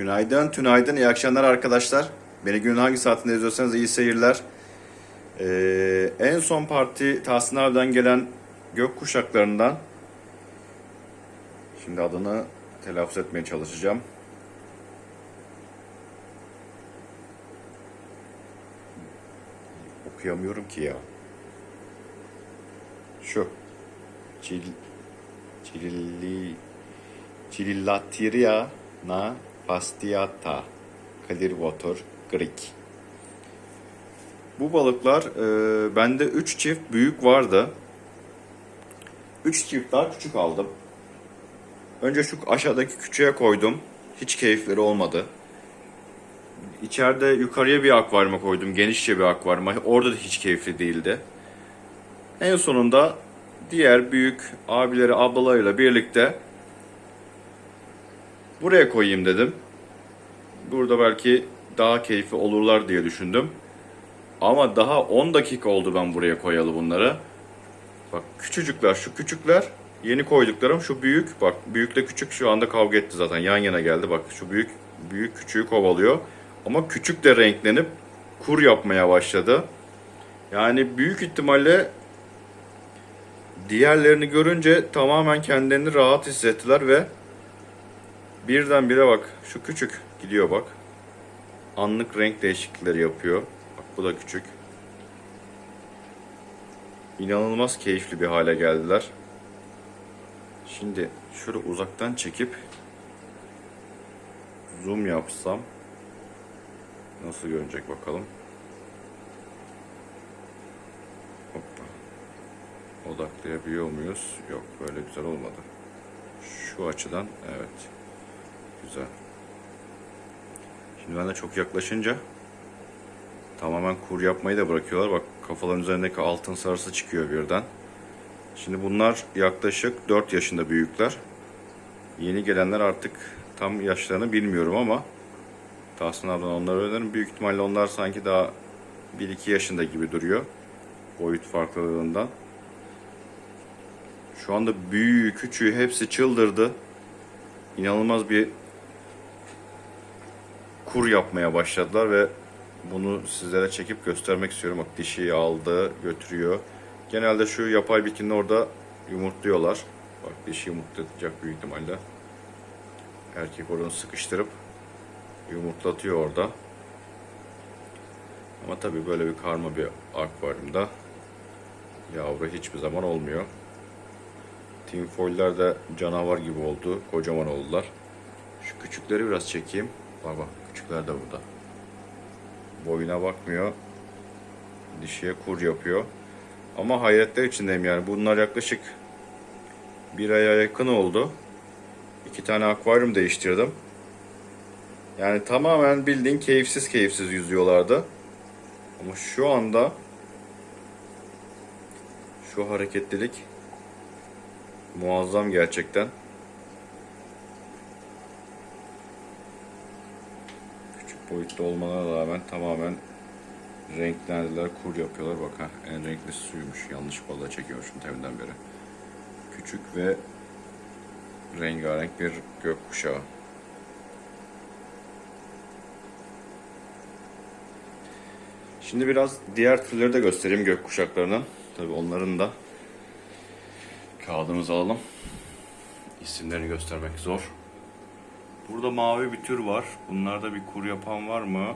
Günaydın, tünaydın, iyi akşamlar arkadaşlar. Beni günün hangi saatinde izliyorsanız iyi seyirler. Ee, en son parti Tahsin abiden gelen gök kuşaklarından şimdi adını telaffuz etmeye çalışacağım. Okuyamıyorum ki ya. Şu. Cil, Cilli, Cillatiria na fastiata Clearwater Creek. Bu balıklar e, bende 3 çift büyük vardı. 3 çift daha küçük aldım. Önce şu aşağıdaki küçüğe koydum. Hiç keyifleri olmadı. İçeride yukarıya bir akvaryuma koydum. Genişçe bir akvaryuma. Orada da hiç keyifli değildi. En sonunda diğer büyük abileri ablalarıyla birlikte buraya koyayım dedim. Burada belki daha keyifli olurlar diye düşündüm. Ama daha 10 dakika oldu ben buraya koyalı bunları. Bak küçücükler şu küçükler yeni koyduklarım şu büyük bak büyükle küçük şu anda kavga etti zaten yan yana geldi bak şu büyük büyük küçüğü kovalıyor. Ama küçük de renklenip kur yapmaya başladı. Yani büyük ihtimalle diğerlerini görünce tamamen kendilerini rahat hissettiler ve birdenbire bak şu küçük gidiyor bak. Anlık renk değişiklikleri yapıyor. Bak bu da küçük. İnanılmaz keyifli bir hale geldiler. Şimdi şöyle uzaktan çekip zoom yapsam nasıl görünecek bakalım. Hoppa. Odaklayabiliyor muyuz? Yok böyle güzel olmadı. Şu açıdan evet. Güzel. Şimdi ben de çok yaklaşınca tamamen kur yapmayı da bırakıyorlar. Bak kafaların üzerindeki altın sarısı çıkıyor birden. Şimdi bunlar yaklaşık 4 yaşında büyükler. Yeni gelenler artık tam yaşlarını bilmiyorum ama Tahsin abiden onları öğrenirim. Büyük ihtimalle onlar sanki daha 1-2 yaşında gibi duruyor. Boyut farklılığından. Şu anda büyüğü, küçüğü hepsi çıldırdı. İnanılmaz bir kur yapmaya başladılar ve bunu sizlere çekip göstermek istiyorum. Bak dişiyi aldı, götürüyor. Genelde şu yapay bikinin orada yumurtluyorlar. Bak dişi yumurtlayacak büyük ihtimalle. Erkek oradan sıkıştırıp yumurtlatıyor orada. Ama tabii böyle bir karma bir akvaryumda yavru hiçbir zaman olmuyor. Tinfoiller de canavar gibi oldu. Kocaman oldular. Şu küçükleri biraz çekeyim. Bak bak küçükler de burada. Boyuna bakmıyor. Dişiye kur yapıyor. Ama hayretler içindeyim yani. Bunlar yaklaşık bir aya yakın oldu. İki tane akvaryum değiştirdim. Yani tamamen bildiğin keyifsiz keyifsiz yüzüyorlardı. Ama şu anda şu hareketlilik muazzam gerçekten. Boyutta olmalarına rağmen tamamen renklendiler, kur yapıyorlar. Bak ha, en renkli suymuş. Yanlış balığa çekiyormuşum teminden beri. Küçük ve rengarenk bir gökkuşağı. Şimdi biraz diğer türleri de göstereyim gökkuşaklarının. Tabii onların da kağıdımızı alalım. İsimlerini göstermek zor. Burada mavi bir tür var. Bunlarda bir kur yapan var mı?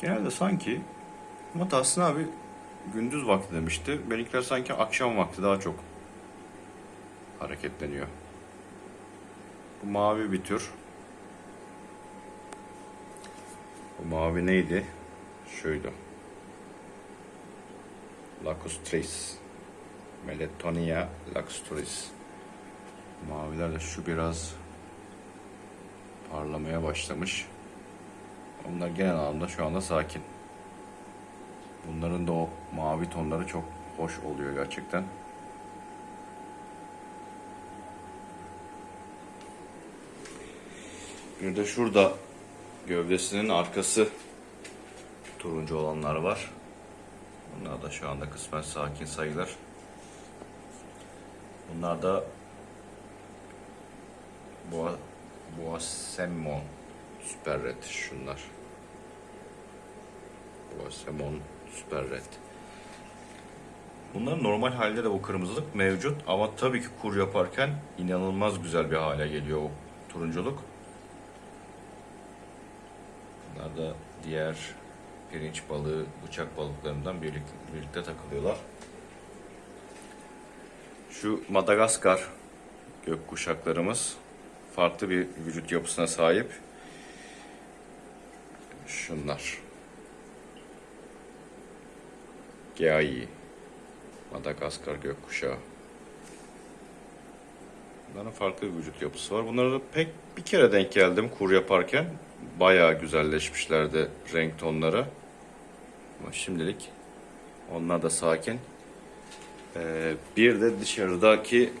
Genelde sanki ama Tahsin abi gündüz vakti demişti. Benimkiler sanki akşam vakti daha çok hareketleniyor. Bu mavi bir tür. Bu mavi neydi? Şuydu. Lacustris. Melatonia lacustris. Maviler de şu biraz parlamaya başlamış. Onlar genel anlamda şu anda sakin. Bunların da o mavi tonları çok hoş oluyor gerçekten. Bir de şurada gövdesinin arkası turuncu olanlar var. Bunlar da şu anda kısmen sakin sayılır. Bunlar da boğa Boasemon Super Red şunlar. Boasemon Super Red. Bunların normal halde de bu kırmızılık mevcut ama tabii ki kur yaparken inanılmaz güzel bir hale geliyor o turunculuk. Bunlar da diğer pirinç balığı, bıçak balıklarından birlikte, birlikte takılıyorlar. Şu Madagaskar gökkuşaklarımız farklı bir vücut yapısına sahip. Şunlar. Geai. Madagaskar gökkuşağı. Bunların farklı bir vücut yapısı var. Bunlara da pek bir kere denk geldim kur yaparken. Bayağı güzelleşmişlerdi renk tonları. Ama şimdilik onlar da sakin. Ee, bir de dışarıdaki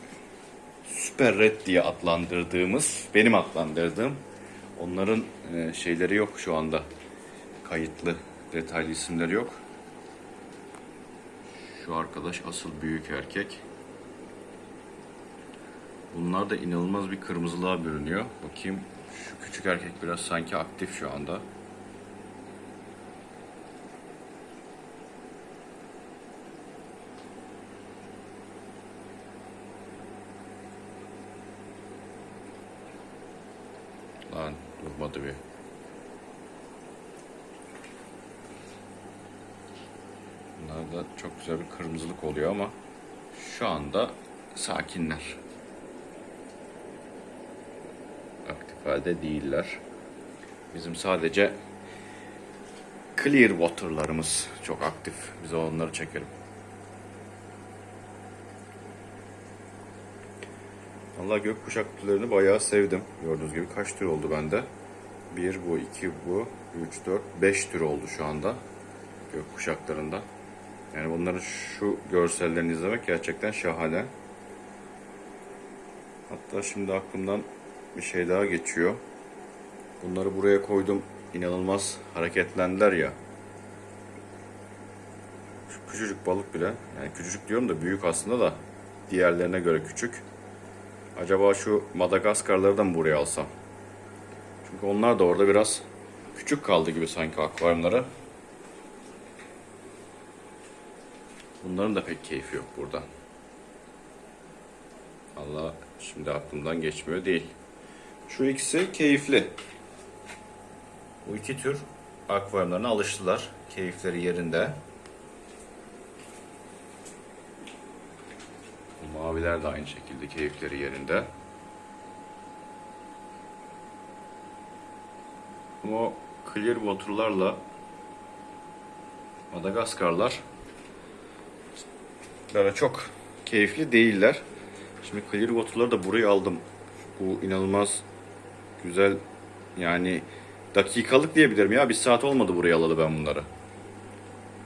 Süper Red diye adlandırdığımız, benim adlandırdığım onların e, şeyleri yok şu anda. Kayıtlı, detaylı isimleri yok. Şu arkadaş asıl büyük erkek. Bunlar da inanılmaz bir kırmızılığa bürünüyor. Bakayım şu küçük erkek biraz sanki aktif şu anda. Bunlarda çok güzel bir kırmızılık oluyor ama şu anda sakinler. Aktif halde değiller. Bizim sadece clear water'larımız çok aktif. Biz onları çekelim. Valla gökkuşak türlerini bayağı sevdim. Gördüğünüz gibi kaç tür oldu bende? Bir bu, iki bu, üç, dört, beş tür oldu şu anda gökkuşaklarında. Yani bunların şu görsellerini izlemek gerçekten şahane. Hatta şimdi aklımdan bir şey daha geçiyor. Bunları buraya koydum. İnanılmaz hareketlendiler ya. Şu küçücük balık bile, yani küçücük diyorum da büyük aslında da diğerlerine göre küçük. Acaba şu Madagaskarları da mı buraya alsam? Çünkü onlar da orada biraz küçük kaldı gibi sanki akvaryumları. Bunların da pek keyfi yok burada. Allah şimdi aklımdan geçmiyor değil. Şu ikisi keyifli. Bu iki tür akvaryumlarına alıştılar. Keyifleri yerinde. Bu maviler de aynı şekilde keyifleri yerinde. Ama o clear water'larla Madagaskarlar böyle çok keyifli değiller. Şimdi clear da buraya aldım. Bu inanılmaz güzel yani dakikalık diyebilirim ya. Bir saat olmadı buraya alalı ben bunları.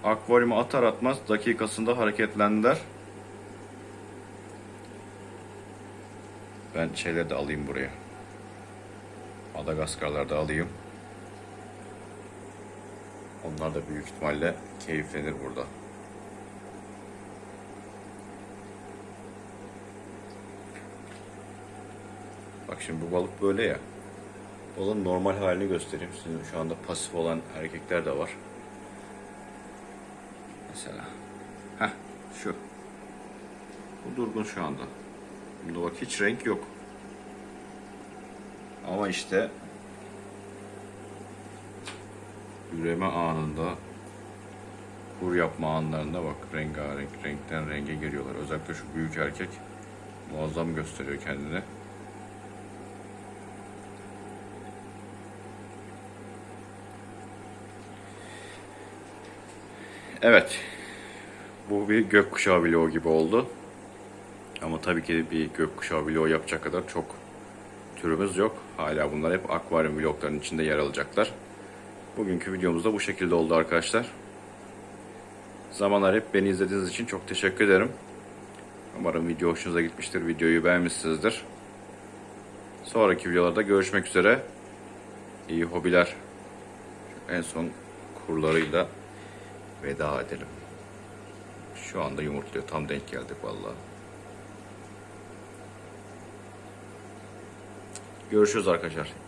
Akvaryuma atar atmaz dakikasında hareketlendiler. Ben şeyleri de alayım buraya. Madagaskarlar da alayım. Onlar da büyük ihtimalle keyiflenir burada. Bak şimdi bu balık böyle ya. Balığın normal halini göstereyim. Sizin şu anda pasif olan erkekler de var. Mesela. Heh şu. Bu durgun şu anda. Bunda bak hiç renk yok. Ama işte üreme anında kur yapma anlarında bak rengarenk renkten renge giriyorlar. Özellikle şu büyük erkek muazzam gösteriyor kendini. Evet. Bu bir gökkuşağı vlogu gibi oldu. Ama tabii ki bir gökkuşağı vlogu yapacak kadar çok türümüz yok. Hala bunlar hep akvaryum vloglarının içinde yer alacaklar. Bugünkü videomuz da bu şekilde oldu arkadaşlar. Zamanlar hep beni izlediğiniz için çok teşekkür ederim. Umarım video hoşunuza gitmiştir. Videoyu beğenmişsinizdir. Sonraki videolarda görüşmek üzere. İyi hobiler. En son kurlarıyla veda edelim. Şu anda yumurtluyor. Tam denk geldik vallahi. Görüşürüz arkadaşlar.